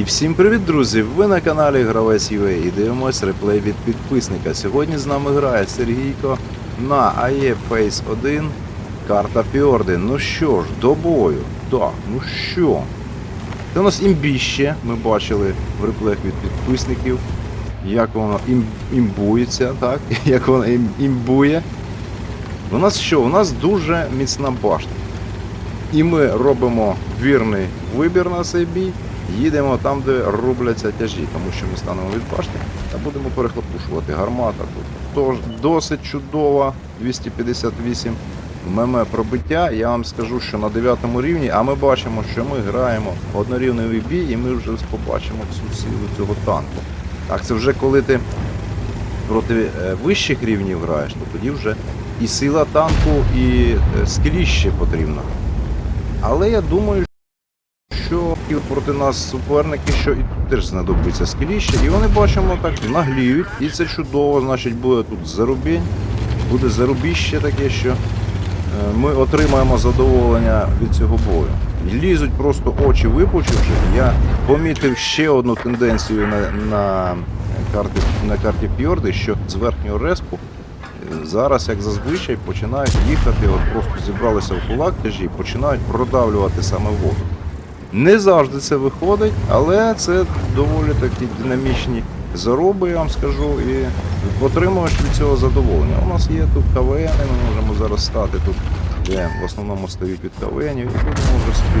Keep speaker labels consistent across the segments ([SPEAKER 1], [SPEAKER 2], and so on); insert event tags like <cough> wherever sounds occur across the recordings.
[SPEAKER 1] І всім привіт, друзі! Ви на каналі Гравець UA і дивимось реплей від підписника. Сьогодні з нами грає Сергійко на АЕ Phase 1 карта Фіорди. Ну що ж, до бою. Так, ну що? Це у нас імбіще, ми бачили в реплеях від підписників, як воно ім, імбується, так? <laughs> Як воно ім, імбує. У нас що? У нас дуже міцна башта. І ми робимо вірний вибір на цей бій. Їдемо там, де рубляться тяжі, тому що ми станемо від башти та будемо перехлопушувати. Гармата тут тож досить чудова, 258 меме пробиття. Я вам скажу, що на 9 рівні, а ми бачимо, що ми граємо однорівневий бій, і ми вже побачимо всю силу цього танку. Так, це вже коли ти проти е, вищих рівнів граєш, то тоді вже і сила танку, і е, скеліще потрібно. Але я думаю, що проти нас суперники, що і тут теж знадобиться скеліще, і вони бачимо так нагліють, і це чудово, значить буде тут зарубінь, буде зарубіще таке, що е, ми отримаємо задоволення від цього бою. Лізуть просто очі випучивши. Я помітив ще одну тенденцію на, на карті на карті Фьорди, що з верхнього респу е, зараз, як зазвичай, починають їхати, от просто зібралися в кулак тяжі, починають продавлювати саме воду. Не завжди це виходить, але це доволі такі динамічні зароби, я вам скажу, і отримуєш від цього задоволення. У нас є тут КВН, ми можемо зараз стати тут, де в основному стають від КВНів, і будемо вже собі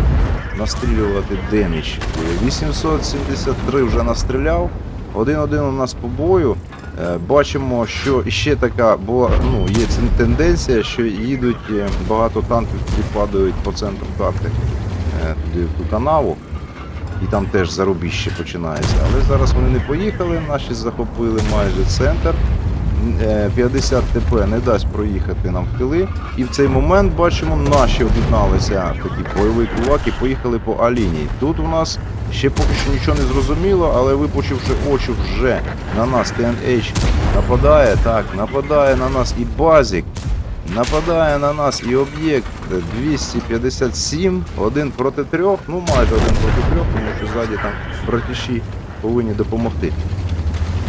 [SPEAKER 1] настрілювати деміч. 873 вже настріляв. Один-один у нас по бою. Е, Бачимо, що ще така була, ну, є тенденція, що їдуть е, багато танків, які падають по центру карти туди в ту канаву. І там теж зарубіще починається. Але зараз вони не поїхали, наші захопили майже центр. Е, 50 ТП не дасть проїхати нам в тили. І в цей момент бачимо, наші об'єдналися в такий бойовий кулак і поїхали по А-лінії. Тут у нас ще поки що нічого не зрозуміло, але випучивши очі вже на нас TNH нападає, так, нападає на нас і базік. Нападає на нас і об'єкт 257, один проти трьох, ну майже один проти трьох, тому що ззаді там братіші повинні допомогти.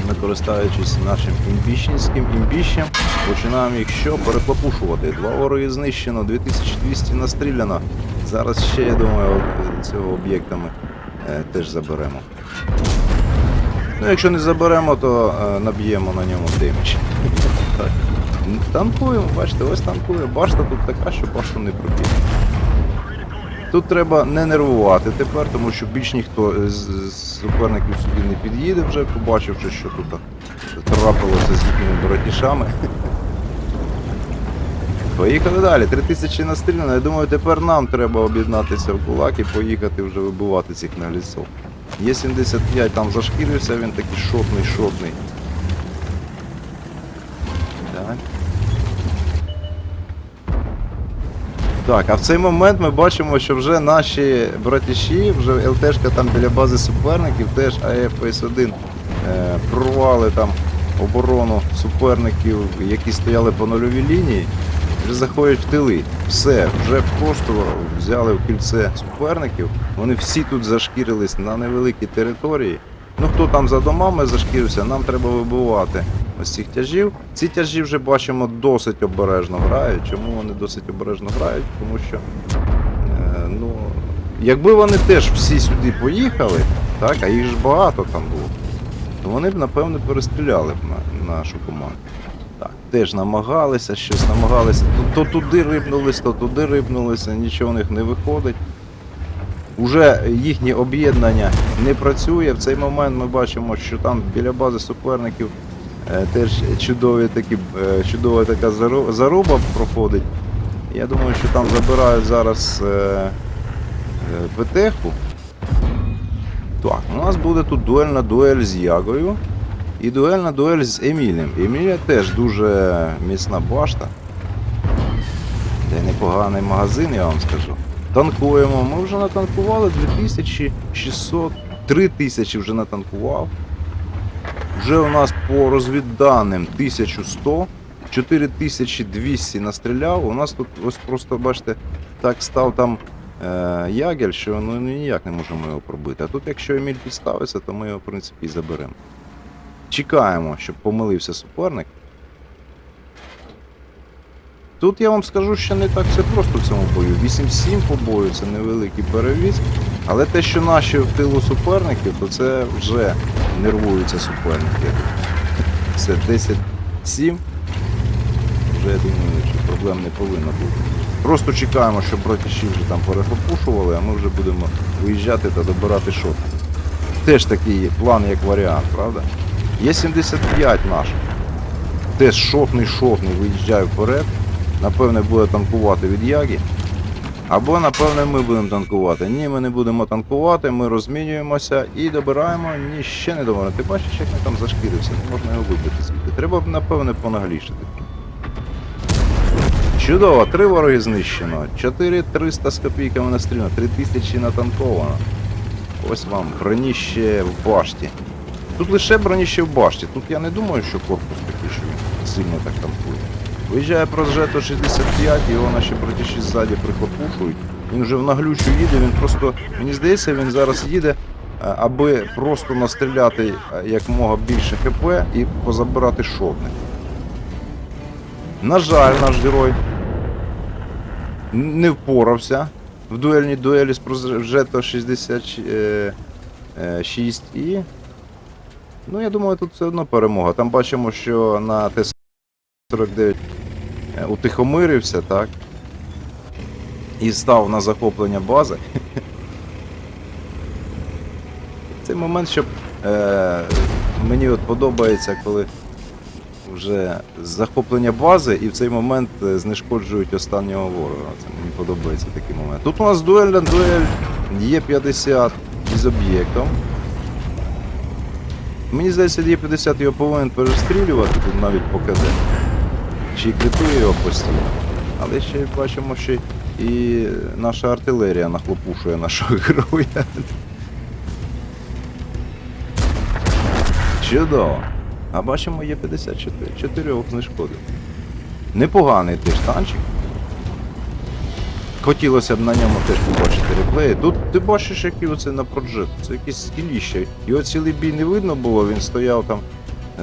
[SPEAKER 1] Ми, користуючись нашим імбіщенським імбіщем, починаємо їх що переклопушувати. Два вороги знищено, 2200 настріляно. Зараз ще, я думаю, цього об'єкта ми е, теж заберемо. Ну, якщо не заберемо, то е, наб'ємо на ньому демідж. Танкуємо, бачите, ось танкує. Башта тут така, що башту не пробіг. Тут треба не нервувати тепер, тому що більш ніхто з, суперників сюди не під'їде вже, побачивши, що тут трапилося з їхніми братішами. Поїхали далі. 3000 настріляно. Я думаю, тепер нам треба об'єднатися в кулак і поїхати вже вибивати цих нагліців. Є 75 там зашкірився, він такий шотний, шотний. Так. Так, а в цей момент ми бачимо, що вже наші братіші, вже ЛТшка там біля бази суперників, теж АФС-1 е, прорвали там оборону суперників, які стояли по нульовій лінії, вже заходять в тили. Все, вже просто взяли в кільце суперників. Вони всі тут зашкірились на невеликій території. Ну хто там за домами зашкірився, нам треба вибивати ось цих тяжів. Ці тяжі вже бачимо досить обережно грають. Чому вони досить обережно грають? Тому що е, ну, якби вони теж всі сюди поїхали, так, а їх ж багато там було, то вони б напевно перестріляли б на, нашу команду. Так, теж намагалися, щось намагалися. То, то туди рибнулись, то туди рибнулися, нічого у них не виходить. Уже їхнє об'єднання не працює. В цей момент ми бачимо, що там біля бази суперників е, теж чудові такі, е, чудова така зару- заруба проходить. Я думаю, що там забирають зараз е, е. Так, у нас буде тут дуельна дуель з Ягою і дуельна дуель з Емілем. Емілія теж дуже міцна башта. Це непоганий магазин, я вам скажу. Танкуємо. Ми вже натанкували 2600, 3000 вже натанкував. Вже у нас по розвідданим 1100, 4200 настріляв. У нас тут ось просто, бачите, так став там е, Ягель, що ну, ніяк не можемо його пробити. А тут, якщо Еміль підставиться, то ми його, в принципі, і заберемо. Чекаємо, щоб помилився суперник. Тут я вам скажу, що не так все просто в цьому бою. 8-7 по бою це невеликий перевіз. Але те, що наші в тилу суперників, то це вже нервуються суперники. Все 10-7. Вже я думаю, що проблем не повинно бути. Просто чекаємо, щоб братіші вже там перехопушували, а ми вже будемо виїжджати та добирати шот. Теж такий план як варіант, правда? Є 75 наш. Теж шотний шотний виїжджає вперед. Напевне буде танкувати від Ягі. Або, напевне, ми будемо танкувати. Ні, ми не будемо танкувати, ми розмінюємося і добираємо. Ні, ще не добираємо. Ти бачиш, як він там зашкірився, не можна його вибити звідти. Треба, напевне, понаглішити. Чудово, три вороги знищено. 4300 з копійками настріляно, 3000 натанковано. Ось вам броніще в башті. Тут лише броніще в башті. Тут я не думаю, що корпус такий, що він сильно так танкує. Виїжджає Прозжето 65, його наші братіші ззаді прихлопушують. Він вже в наглючу їде, він просто, мені здається, він зараз їде, е, аби просто настріляти е, якомога більше ХП і позабирати шотни. На жаль, наш герой не впорався в дуельній дуелі з Прозжето 66 і. Ну, я думаю, тут все одно перемога. Там бачимо, що на Т-49 е, утихомирився, так? І став на захоплення бази. <laughs> Цей момент, щоб е, мені от подобається, коли вже захоплення бази і в цей момент е, знешкоджують останнього ворога. Це мені подобається такий момент. Тут у нас дуель на дуель є 50 із об'єктом. Мені здається, є 50 його повинен перестрілювати тут навіть по. Чи й критує його постійно. Але ще бачимо, що і наша артилерія нахлопушує нашого героя. Чудово. А бачимо, є 54 чотирьох знешкодив. Непоганий теж танчик. Хотілося б на ньому теж побачити реплеї. Тут ти бачиш, який оце на проджет. Це якісь скіліща. Його цілий бій не видно було, він стояв там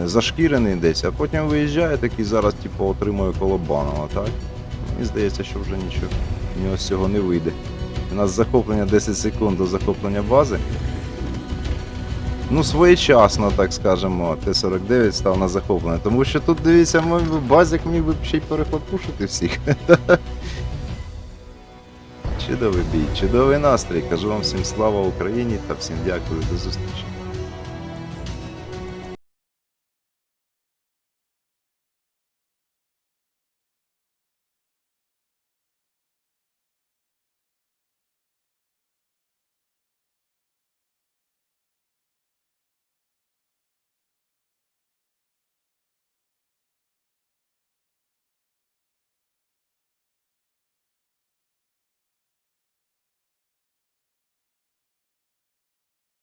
[SPEAKER 1] зашкірений десь, а потім виїжджає такий зараз, типу, отримує колобанова, так? Мені здається, що вже нічого в нього з цього не вийде. У нас захоплення 10 секунд до захоплення бази. Ну, своєчасно, так скажемо, Т-49 став на захоплення. Тому що тут, дивіться, базик міг би ще й перехлопушити всіх. <laughs> Чудовий бій, чудовий настрій. Кажу вам всім слава Україні та всім дякую до зустрічі.